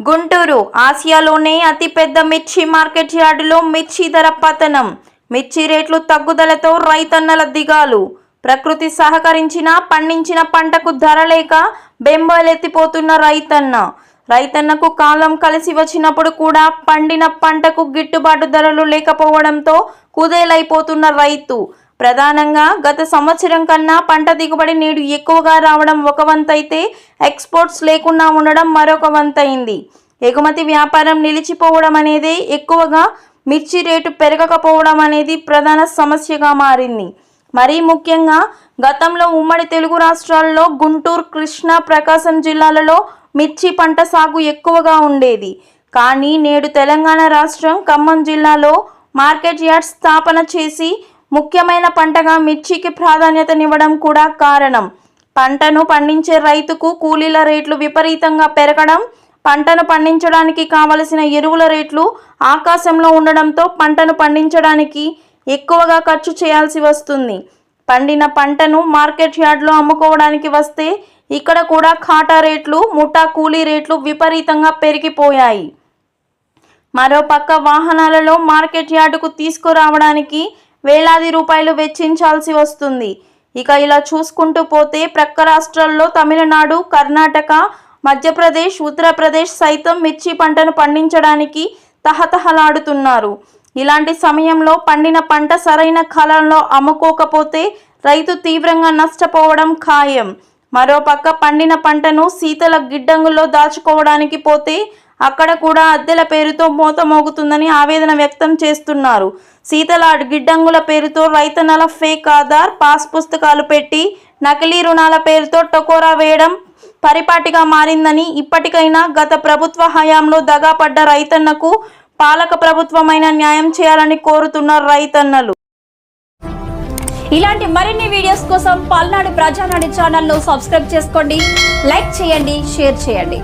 గుంటూరు ఆసియాలోనే అతిపెద్ద మిర్చి మార్కెట్ యార్డులో మిర్చి ధర పతనం. మిర్చి రేట్లు తగ్గుదలతో రైతన్నల దిగాలు. ప్రకృతి సహకరించిన పండించిన పంటకు ధర లేక బెంబలెత్తిపోతున్న రైతన్న. రైతన్నకు కాలం కలిసి వచ్చినప్పుడు కూడా పండిన పంటకు గిట్టుబాటు ధరలు లేకపోవడంతో కుదేలైపోతున్న రైతు. ప్రధానంగా గత సంవత్సరం కన్నా పంట దిగుబడి నేడు ఎక్కువగా రావడం ఒక వంతైతే ఎక్స్పోర్ట్స్ లేకుండా ఉండడం మరొక వంతైంది. ఎగుమతి వ్యాపారం నిలిచిపోవడం అనేది ఎక్కువగా మిర్చి రేటు పెరగకపోవడం అనేది ప్రధాన సమస్యగా మారింది. మరీ ముఖ్యంగా గతంలో ఉమ్మడి తెలుగు రాష్ట్రాల్లో గుంటూరు కృష్ణా ప్రకాశం జిల్లాలలో మిర్చి పంట సాగు ఎక్కువగా ఉండేది. కానీ నేడు తెలంగాణ రాష్ట్రం ఖమ్మం జిల్లాలో మార్కెట్ యార్డ్ స్థాపన చేసి ముఖ్యమైన పంటగా మిర్చికి ప్రాధాన్యతనివ్వడం కూడా కారణం. పంటను పండించే రైతుకు కూలీల రేట్లు విపరీతంగా పెరగడం పంటను పండించడానికి కావలసిన ఎరువుల రేట్లు ఆకాశంలో ఉండడంతో పంటను పండించడానికి ఎక్కువగా ఖర్చు చేయాల్సి వస్తుంది. పండిన పంటను మార్కెట్ యార్డ్లో అమ్ముకోవడానికి వస్తే ఇక్కడ కూడా ఖాటా రేట్లు ముఠా కూలీ రేట్లు విపరీతంగా పెరిగిపోయాయి. మరోపక్క వాహనాలలో మార్కెట్ యార్డుకు తీసుకురావడానికి వేలాది రూపాయలు వెచ్చించాల్సి వస్తుంది. ఇక ఇలా చూసుకుంటూ పోతే ప్రక్క రాష్ట్రాల్లో తమిళనాడు కర్ణాటక మధ్యప్రదేశ్ ఉత్తరప్రదేశ్ సైతం మిర్చి పంటను పండించడానికి తహతహలాడుతున్నారు. ఇలాంటి సమయంలో పండిన పంట సరైన కాలంలో అమ్ముకోకపోతే రైతు తీవ్రంగా నష్టపోవడం ఖాయం. మరోపక్క పండిన పంటను శీతల గిడ్డంగుల్లో దాచుకోవడానికి పోతే అక్కడ కూడా అద్దెల పేరుతో మోతమోగుతుందని ఆవేదన వ్యక్తం చేస్తున్నారు. శీతల గిడ్డంగుల పేరుతో రైతన్నల ఫేక్ ఆధార్ పాస్ పుస్తకాలు పెట్టి నకిలీ రుణాల పేరుతో టకోరా వేయడం పరిపాటిగా మారిందని ఇప్పటికైనా గత ప్రభుత్వ హయాంలో దగాపడ్డ రైతన్నకు పాలక ప్రభుత్వమైన న్యాయం చేయాలని కోరుతున్న రైతన్నలు. ఇలాంటి మరిన్ని వీడియోస్ కోసం పల్నాడు ప్రజానాడు ఛానల్ను సబ్స్క్రైబ్ చేసుకోండి లైక్ చేయండి షేర్ చేయండి.